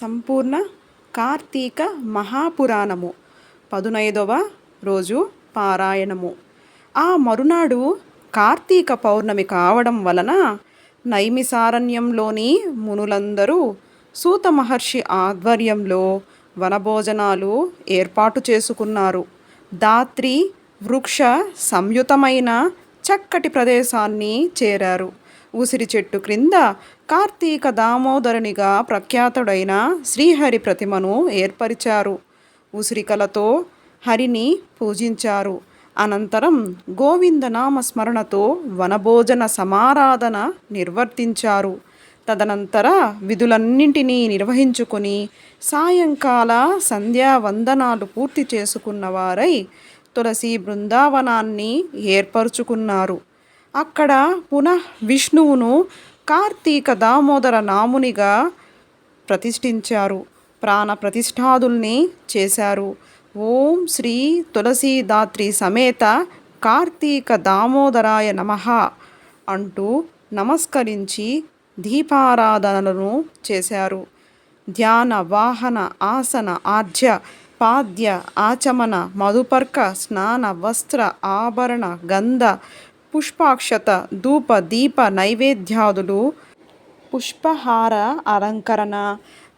సంపూర్ణ కార్తీక మహాపురాణము. పదునైదవ రోజు పారాయణము. ఆ మరునాడు కార్తీక పౌర్ణమి కావడం వలన నైమిసారణ్యంలోని మునులందరూ సూత మహర్షి ఆధ్వర్యంలో వనభోజనాలు ఏర్పాటు చేసుకున్నారు. దాత్రి వృక్ష సంయుతమైన చక్కటి ప్రదేశాన్ని చేరారు. ఉసిరి చెట్టు క్రింద కార్తీక దామోదరునిగా ప్రఖ్యాతుడైన శ్రీహరి ప్రతిమను ఏర్పరిచారు. ఉసిరికలతో హరిని పూజించారు. అనంతరం గోవిందనామ స్మరణతో వనభోజన సమారాధన నిర్వర్తించారు. తదనంతర విధులన్నింటినీ నిర్వహించుకుని సాయంకాల సంధ్యావందనాలు పూర్తి చేసుకున్న వారై తులసి బృందావనాన్ని ఏర్పరుచుకున్నారు. అక్కడ పునః విష్ణువును కార్తీక దామోదర నామునిగా ప్రతిష్ఠించారు. ప్రాణ ప్రతిష్ఠాదుల్ని చేశారు. ఓం శ్రీ తులసీదాత్రి సమేత కార్తీక దామోదరాయ నమః అంటూ నమస్కరించి దీపారాధనలను చేశారు. ధ్యాన వాహన ఆసన ఆర్జ్య పాద్య ఆచమన మధుపర్క స్నాన వస్త్ర ఆభరణ గంధ పుష్పాక్షత ధూప దీప నైవేద్యాదులు పుష్పహార అలంకరణ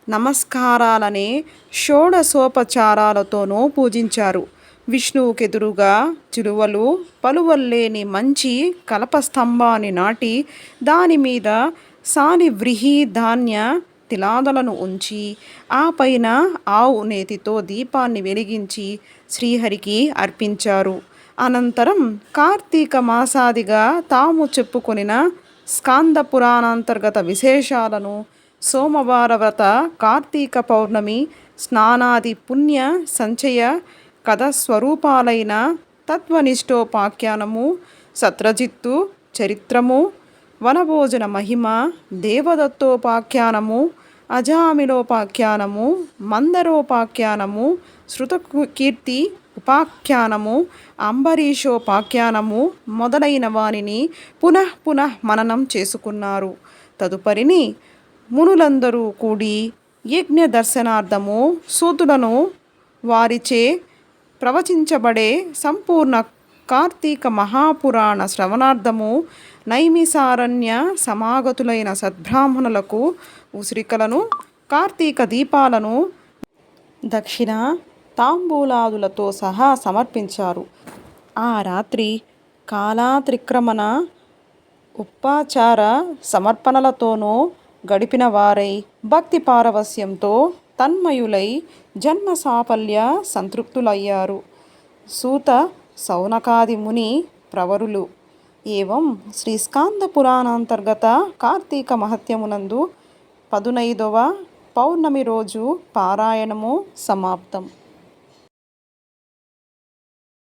నమస్కారాలనే షోడసోపచారాలతోనూ పూజించారు. విష్ణువుకెదురుగా చిలువలు పలువల్లేని మంచి కలపస్తంభాన్ని నాటి దాని మీద సానివ్రిహి ధాన్య తిలాదలను ఉంచి ఆ పైన ఆవు నేతితో దీపాన్ని వెలిగించి శ్రీహరికి అర్పించారు. అనంతరం కార్తీక మాసాదిగా తాము చెప్పుకొనిన స్కాంద పురాణాంతర్గత విశేషాలను సోమవార వ్రత కార్తీక పౌర్ణమి స్నానాది పుణ్య సంచయ కథ స్వరూపాలైన తత్వనిష్టోపాఖ్యానము సత్రజిత్తు చరిత్రము వనభోజన మహిమ దేవదత్తోపాఖ్యానము అజామిలోపాఖ్యానము మందరోపాఖ్యానము శృతకీర్తి ఉపాఖ్యానము అంబరీషోపాఖ్యానము మొదలైన వానిని పునః పునః మననం చేసుకున్నారు. తదుపరిని మునులందరూ కూడి యజ్ఞ దర్శనార్థము సూతులను వారిచే ప్రవచించబడే సంపూర్ణ కార్తీక మహాపురాణ శ్రవణార్థము నైమిసారణ్య సమాగతులైన సద్బ్రాహ్మణులకు ఉసిరికలను కార్తీక దీపాలను దక్షిణ తాంబూలాదులతో సహా సమర్పించారు. ఆ రాత్రి కాలాత్రిక్రమణ ఉపాచార సమర్పణలతోనూ గడిపిన వారై భక్తి పారవస్యంతో తన్మయులై జన్మ సాఫల్య సంతృప్తులయ్యారు. సూత సౌనకాది ముని ప్రవరులు. ఏవం? శ్రీస్కాంద పురాణాంతర్గత కార్తీక మహత్యమునందు పదునైదవ పౌర్ణమి రోజు పారాయణము సమాప్తం.